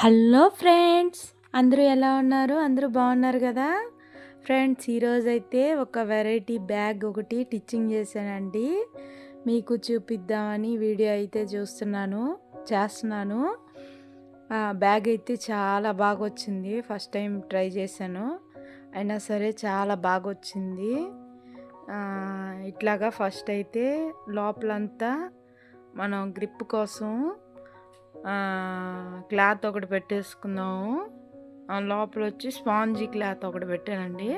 Hello friends అందరూ ఎలా ఉన్నారు? అందరూ బాగున్నారు కదా? ఫ్రెండ్స్ ఈరోజైతే ఒక వెరైటీ బ్యాగ్ ఒకటి టిచ్చింగ్ చేశానండి. మీకు చూపిద్దామని వీడియో అయితే చూస్తున్నాను చేస్తున్నాను. బ్యాగ్ అయితే చాలా బాగా వచ్చింది ఫస్ట్ టైం ట్రై చేశాను. అయినా సరే చాలా బాగా వచ్చింది ఇట్లాగా ఫస్ట్ అయితే లోపలంతా మనం గ్రిప్ కోసం క్లాత్ ఒకటి పెట్టేసుకున్నాము. లోపల వచ్చి స్పాంజీ క్లాత్ ఒకటి పెట్టానండి.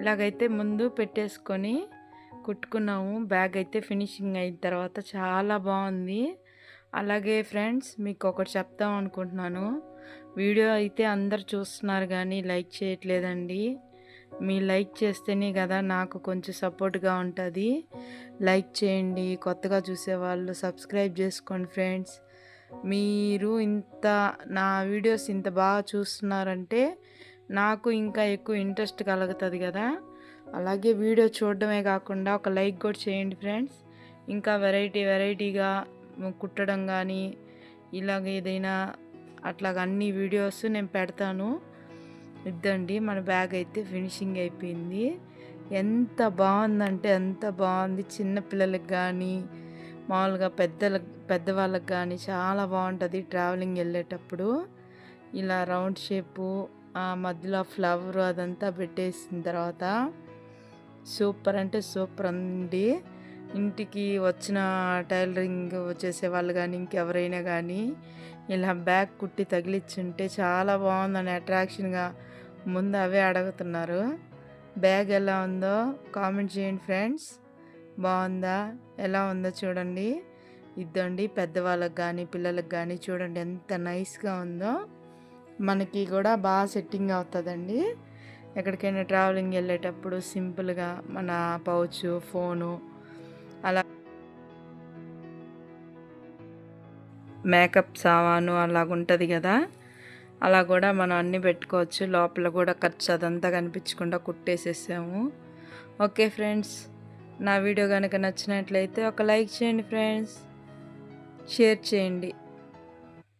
ఇలాగైతే ముందు పెట్టేసుకొని కుట్టుకున్నాము. బ్యాగ్ అయితే ఫినిషింగ్ అయిన తర్వాత చాలా బాగుంది. అలాగే ఫ్రెండ్స్ మీకు ఒకటి చెప్తాం అనుకుంటున్నాను. వీడియో అయితే అందరు చూస్తున్నారు కానీ లైక్ చేయట్లేదండి. మీ లైక్ చేస్తేనే కదా నాకు కొంచెం సపోర్ట్గా ఉంటుంది. లైక్ చేయండి. కొత్తగా చూసేవాళ్ళు సబ్స్క్రైబ్ చేసుకోండి ఫ్రెండ్స్. మీరు ఇంత నా వీడియోస్ ఇంత బాగా చూస్తున్నారంటే నాకు ఇంకా ఎక్కువ ఇంట్రెస్ట్ కలుగుతుంది కదా. అలాగే వీడియో చూడడమే కాకుండా ఒక లైక్ కూడా చేయండి ఫ్రెండ్స్. ఇంకా వెరైటీ వెరైటీగా కుట్టడం కానీ ఇలాగ ఏదైనా అట్లాగ అన్ని వీడియోస్ నేను పెడతాను. ఇద్దండి మన బ్యాగ్ అయితే ఫినిషింగ్ అయిపోయింది. ఎంత బాగుందంటే ఎంత బాగుంది. చిన్నపిల్లలకి కానీ మామూలుగా పెద్దల పెద్దవాళ్ళకి కానీ చాలా బాగుంటుంది ట్రావెలింగ్ వెళ్ళేటప్పుడు. ఇలా రౌండ్ షేపు ఆ మధ్యలో ఫ్లవర్ అదంతా పెట్టేసిన తర్వాత సూపర్ అంటే సూపర్ అండి. ఇంటికి వచ్చిన టైలరింగ్ చేసే వాళ్ళు కానీ ఇంకెవరైనా కానీ ఇలా బ్యాగ్ కుట్టి తగిలిచ్చుంటే చాలా బాగుందని అట్రాక్షన్గా ముందు అవే అడుగుతున్నారు. బ్యాగ్ ఎలా ఉందో కామెంట్ చేయండి ఫ్రెండ్స్ బాగుందా? ఎలా ఉందో చూడండి. ఇద్దండి పెద్దవాళ్ళకి కానీ పిల్లలకు కానీ చూడండి ఎంత నైస్గా ఉందో. మనకి కూడా బాగా సెట్టింగ్ అవుతుందండి. ఎక్కడికైనా ట్రావెలింగ్ వెళ్ళేటప్పుడు సింపుల్గా మన పౌచ్ ఫోను అలా మేకప్ సామాను అలాగుంటుంది కదా. అలా కూడా మనం అన్నీ పెట్టుకోవచ్చు. లోపల కూడా ఖర్చు అదంతా కనిపించకుండా కుట్టేసేసాము. Okay friends. నా వీడియో కనుక నచ్చినట్లయితే ఒక లైక్ చేయండి ఫ్రెండ్స్. షేర్ చేయండి.